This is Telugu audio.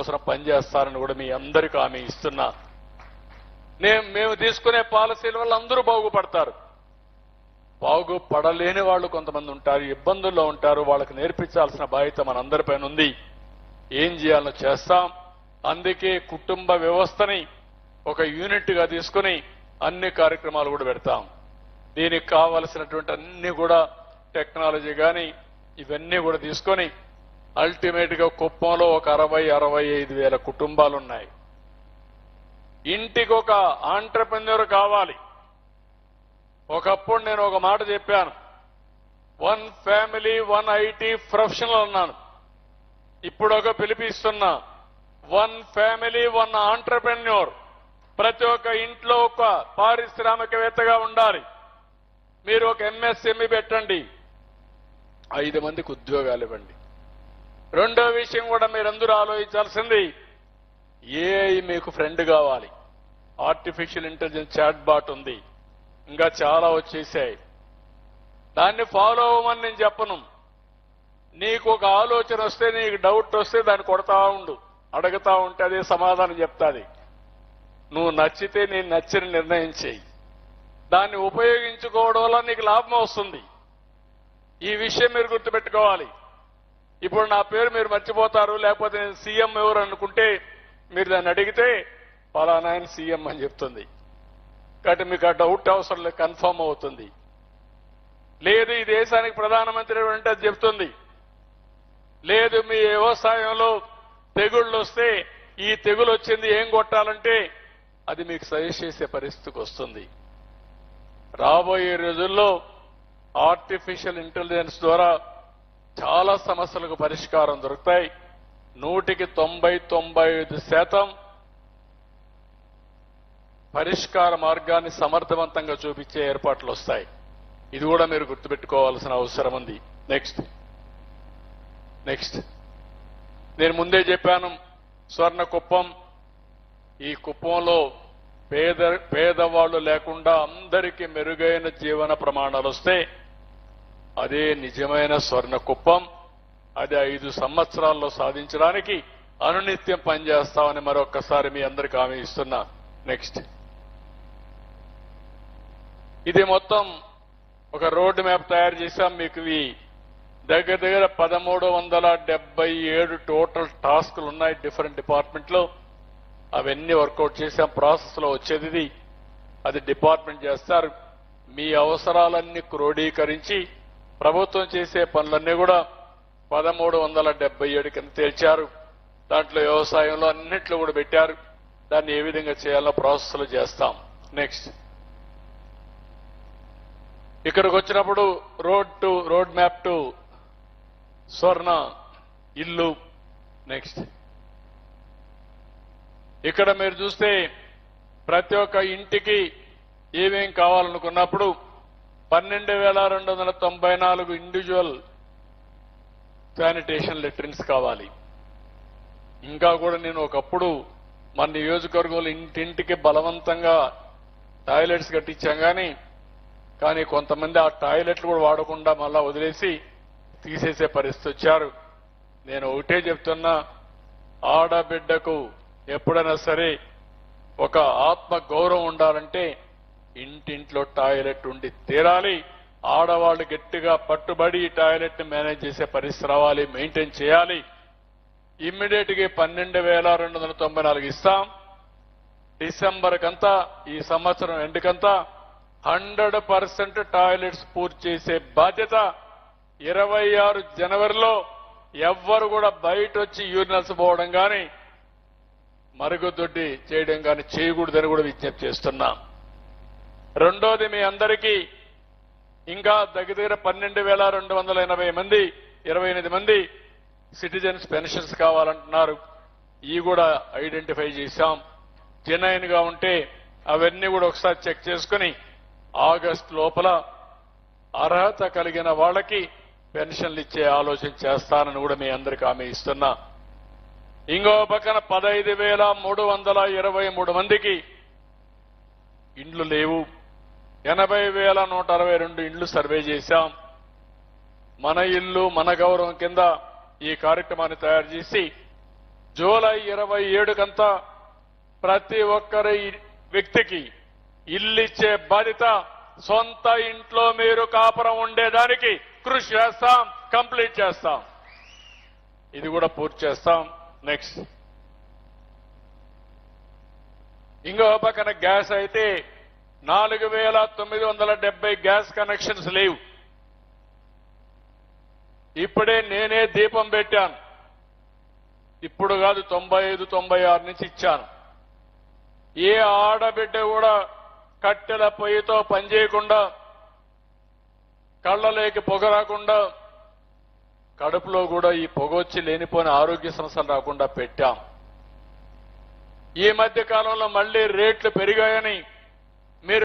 కోసం పనిచేస్తారని కూడా మీ అందరికీ ఆమె ఇస్తున్నా. నేను మేము తీసుకునే పాలసీల వల్ల అందరూ బాగుపడతారు. బాగుపడలేని వాళ్ళు కొంతమంది ఉంటారు ఇబ్బందుల్లో ఉంటారు వాళ్ళకి నేర్పించాల్సిన బాధ్యత మనందరిపైన ఉంది. ఏం చేయాలో చేస్తాం. అందుకే కుటుంబ వ్యవస్థని ఒక యూనిట్గా తీసుకుని అన్ని కార్యక్రమాలు కూడా పెడతాం. దీనికి కావలసినటువంటి అన్ని కూడా టెక్నాలజీ కానీ ఇవన్నీ కూడా తీసుకొని అల్టిమేట్గా కుప్పంలో ఒక అరవై అరవై ఐదు వేల కుటుంబాలు ఉన్నాయి ఇంటికి ఒక ఆంటర్ప్రెన్యూర్ కావాలి. ఒకప్పుడు నేను ఒక మాట చెప్పాను. One family one IT professional అన్నాను. ఇప్పుడు ఒక పిలిపిస్తున్నా. వన్ ఫ్యామిలీ వన్ ఆంటర్ప్రెన్యూర్ ప్రతి ఒక్క ఇంట్లో ఒక పారిశ్రామికవేత్తగా ఉండాలి. మీరు ఒక ఎంఎస్ఎంఈ పెట్టండి. ఐదు మందికి ఉద్యోగాలు ఇవ్వండి. రెండో విషయం కూడా మీరందరూ ఆలోచించాల్సింది. ఏఐ మీకు ఫ్రెండ్ కావాలి. ఆర్టిఫిషియల్ ఇంటెలిజెన్స్ చాట్ బాట్ ఉంది. ఇంకా చాలా వచ్చేసాయి. దాన్ని ఫాలో అవ్వమని నేను చెప్పను. నీకు ఒక ఆలోచన వస్తే నీకు డౌట్ వస్తే దాన్ని కొడతా ఉండు. అడుగుతా ఉంటే అదే సమాధానం చెప్తాది. నువ్వు నచ్చితే నేను నచ్చిన నిర్ణయం చేయి. దాన్ని ఉపయోగించుకోవడం వల్ల నీకు లాభం వస్తుంది. ఈ విషయం మీరు గుర్తుపెట్టుకోవాలి. ఇప్పుడు నా పేరు మీరు మర్చిపోతారు లేకపోతే నేను సీఎం ఎవరు అనుకుంటే మీరు దాన్ని అడిగితే పలానా ఆయన సీఎం అని చెప్తుంది. కాబట్టి మీకు ఆ డౌట్ అవసరం లేదు కన్ఫర్మ్ అవుతుంది. లేదు ఈ దేశానికి ప్రధానమంత్రి అంటే అది చెప్తుంది. లేదు మీ వ్యవసాయంలో తెగుళ్ళు వస్తే ఈ తెగులు వచ్చింది ఏం కొట్టాలంటే అది మీకు సజెస్ట్ చేసే పరిస్థితికి వస్తుంది. రాబోయే రోజుల్లో ఆర్టిఫిషియల్ ఇంటెలిజెన్స్ ద్వారా చాలా సమస్యలకు పరిష్కారం దొరుకుతాయి. నూటికి తొంభై తొంభై ఐదు శాతం పరిష్కార మార్గాన్ని సమర్థవంతంగా చూపించే ఏర్పాట్లు వస్తాయి. ఇది కూడా మీరు గుర్తుపెట్టుకోవాల్సిన అవసరం ఉంది. నెక్స్ట్ నెక్స్ట్ నేను ముందే చెప్పాను స్వర్ణ కుప్పం ఈ కుప్పంలో పేద పేదవాళ్ళు లేకుండా అందరికీ మెరుగైన జీవన ప్రమాణాలు వస్తాయి. అదే నిజమైన స్వర్ణ కుప్పం అది ఐదు సంవత్సరాల్లో సాధించడానికి అనునిత్యం పనిచేస్తామని మరొక్కసారి మీ అందరికి హామీ ఇస్తున్నా. నెక్స్ట్ ఇది మొత్తం ఒక రోడ్డు మ్యాప్ తయారు చేశాం. మీకు ఇవి దగ్గర దగ్గర పదమూడు వందల డెబ్బై ఏడు టోటల్ టాస్కులు ఉన్నాయి డిఫరెంట్ డిపార్ట్మెంట్లో. అవన్నీ వర్కౌట్ చేశాం. ప్రాసెస్లో వచ్చేది ఇది. అది డిపార్ట్మెంట్ చేస్తారు. మీ అవసరాలన్నీ క్రోడీకరించి ప్రభుత్వం చేసే పనులన్నీ కూడా పదమూడు వందల డెబ్బై ఏడు కింద తేల్చారు. దాంట్లో వ్యవసాయంలో అన్నిట్లో కూడా పెట్టారు. దాన్ని ఏ విధంగా చేయాలో ప్రాసెస్లు చేస్తాం. నెక్స్ట్ ఇక్కడికి వచ్చినప్పుడు road to road map to స్వర్ణ ఇల్లు. నెక్స్ట్ ఇక్కడ మీరు చూస్తే ప్రతి ఒక్క ఇంటికి ఏమేం కావాలనుకున్నప్పుడు పన్నెండు వేల రెండు వందల తొంభై నాలుగు ఇండివిజువల్ శానిటేషన్ లెట్రిన్స్ కావాలి. ఇంకా కూడా నేను ఒకప్పుడు మన నియోజకవర్గంలో ఇంటింటికి బలవంతంగా టాయిలెట్స్ కట్టించాం కానీ కానీ కొంతమంది ఆ టాయిలెట్లు కూడా వాడకుండా మళ్ళా వదిలేసి తీసేసే పరిస్థితి వచ్చారు. నేను ఒకటే చెప్తున్నా ఆడబిడ్డకు ఎప్పుడైనా సరే ఒక ఆత్మ గౌరవం ఉండాలంటే ఇంటింట్లో టాయిలెట్ ఉండి తీరాలి. ఆడవాళ్ళు గట్టిగా పట్టుబడి టాయిలెట్ని మేనేజ్ చేసే పరిస్థితి రావాలి మెయింటైన్ చేయాలి. ఇమ్మీడియట్గా పన్నెండు వేల రెండు వందల తొంభై నాలుగు ఇస్తాం. డిసెంబర్ కంతా ఈ సంవత్సరం ఎండుకంతా హండ్రెడ్ పర్సెంట్ టాయిలెట్స్ పూర్తి చేసే బాధ్యత ఇరవై ఆరు జనవరిలో ఎవ్వరు కూడా బయట వచ్చి యూరినల్స్ పోవడం కానీ మరుగుదొడ్డి చేయడం కానీ చేయకూడదని కూడా విజ్ఞప్తి చేస్తున్నాం. రెండోది మీ అందరికీ ఇంకా దగ్గర దగ్గర పన్నెండు వేల రెండు వందల ఎనభై మంది ఇరవై ఎనిమిది మంది సిటిజన్స్ పెన్షన్స్ కావాలంటున్నారు. ఈ కూడా ఐడెంటిఫై చేశాం. జెన్యున్గా ఉంటే అవన్నీ కూడా ఒకసారి చెక్ చేసుకుని ఆగస్ట్ లోపల అర్హత కలిగిన వాళ్ళకి పెన్షన్లు ఇచ్చే ఆలోచన చేస్తానని కూడా మీ అందరికి హామీ ఇస్తున్నా. ఇంకో పక్కన పదహైదు వేల మూడు వందల ఇరవై మూడు మందికి ఇండ్లు లేవు. ఎనభై వేల నూట అరవై రెండు ఇండ్లు సర్వే చేశాం. మన ఇల్లు మన గౌరవం కింద ఈ కార్యక్రమాన్ని తయారు చేసి జూలై ఇరవై ఏడుకంతా ప్రతి ఒక్కరి వ్యక్తికి ఇల్లు ఇచ్చే బాధ్యత సొంత ఇంట్లో మీరు కాపురం ఉండేదానికి కృషి చేస్తాం కంప్లీట్ చేస్తాం. ఇది కూడా పూర్తి చేస్తాం. నెక్స్ట్. ఇంకో పక్కన గ్యాస్ అయితే నాలుగు వేల తొమ్మిది వందల డెబ్బై గ్యాస్ కనెక్షన్స్ లేవు. ఇప్పుడే నేనే దీపం పెట్టాను. ఇప్పుడు కాదు తొంభై ఐదు తొంభై ఆరు నుంచి ఇచ్చాను. ఏ ఆడబిడ్డ కూడా కట్టెల పొయ్యితో పనిచేయకుండా కళ్ళలోకి పొగ రాకుండా కడుపులో కూడా ఈ పొగ వచ్చి లేనిపోని ఆరోగ్య సమస్యలు రాకుండా పెట్టాం. ఈ మధ్య కాలంలో మళ్ళీ రేట్లు పెరిగాయని